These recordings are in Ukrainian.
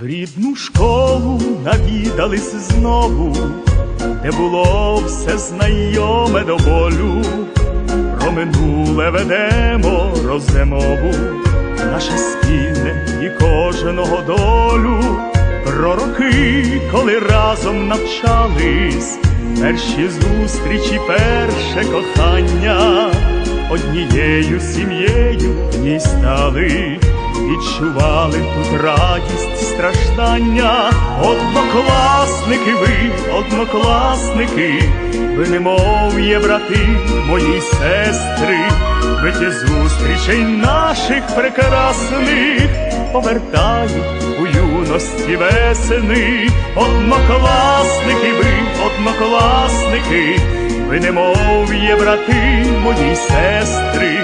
В рідну школу навідались знову, де було все знайоме до болю. Про минуле ведемо розмову, наше спільне і кожного долю, про роки, коли разом навчались, перші зустрічі, перше кохання, однією сім'єю в ній стали, відчували тут радість, страждання, однокласники ви, однокласники, ви немов брати мої сестри, ви ті зустрічей наших прекрасних повертають у юності весени, однокласники ви, однокласники, ви немов є брати мої сестри,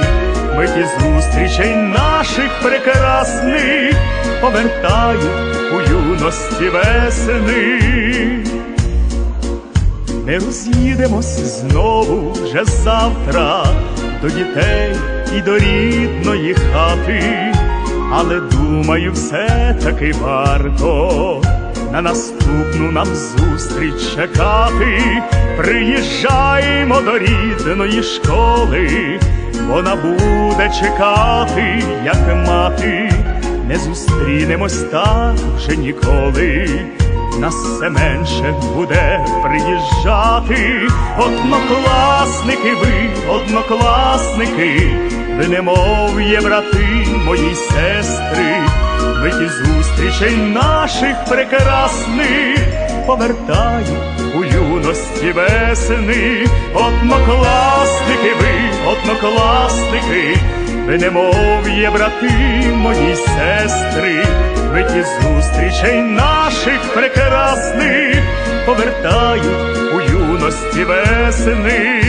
ми ті зустрічей наших прекрасних повертають у юності весени. Не роз'їдемось знову вже завтра до дітей і до рідної хати, але думаю, все таки варто на наступну нам зустріч чекати. Приїжджаємо до рідної школи, вона буде чекати, як мати, не зустрінемось так вже ніколи. Нас все менше буде приїжджати, однокласники ви, однокласники, ви немов є брати мої сестри, ті зустрічей наших прекрасних повертають у юності весени, однокласники ви, однокласники, ви немов є брати мої сестри, ви ті зустрічей наших прекрасних повертають у юності весени.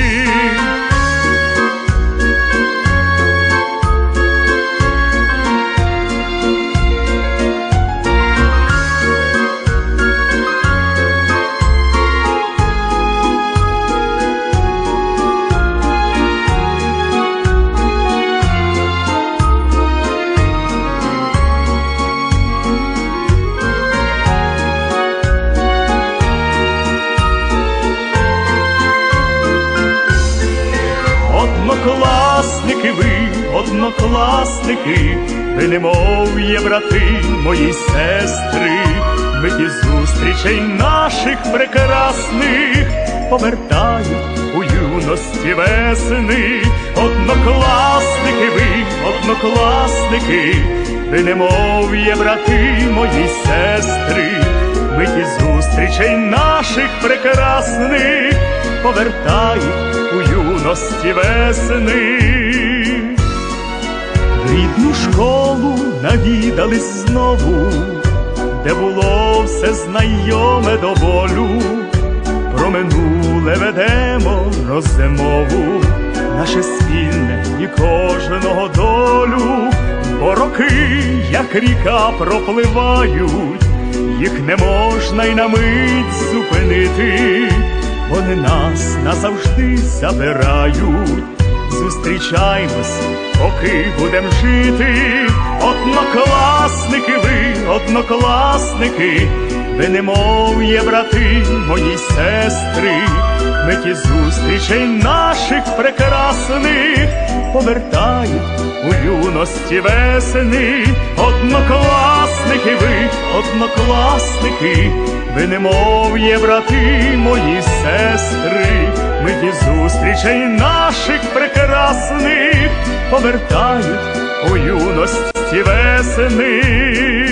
Однокласники ви, однокласники, ви немов є брати мої сестри, ми ті зустрічей наших прекрасних повертають у юності весени, однокласники ви, однокласники, ви немов є брати мої сестри, ми ті зустрічей наших прекрасних повертають у юності весени. Рідну школу навідались знову, де було все знайоме до болю. Про минуле ведемо розмову, наше спільне і кожного долю, бо роки, як ріка, пропливають, їх не можна й на мить зупинити. Вони нас назавжди забирають, зустрічаймось, поки будем жити, однокласники ви, однокласники, ви немов є брати мої сестри, ми ті зустрічей наших прекрасних повертають у юності весени, однокласники ви, однокласники, ви немов є брати мої сестри, ми ті зустрічей наших прекрасних повертають у юності весени.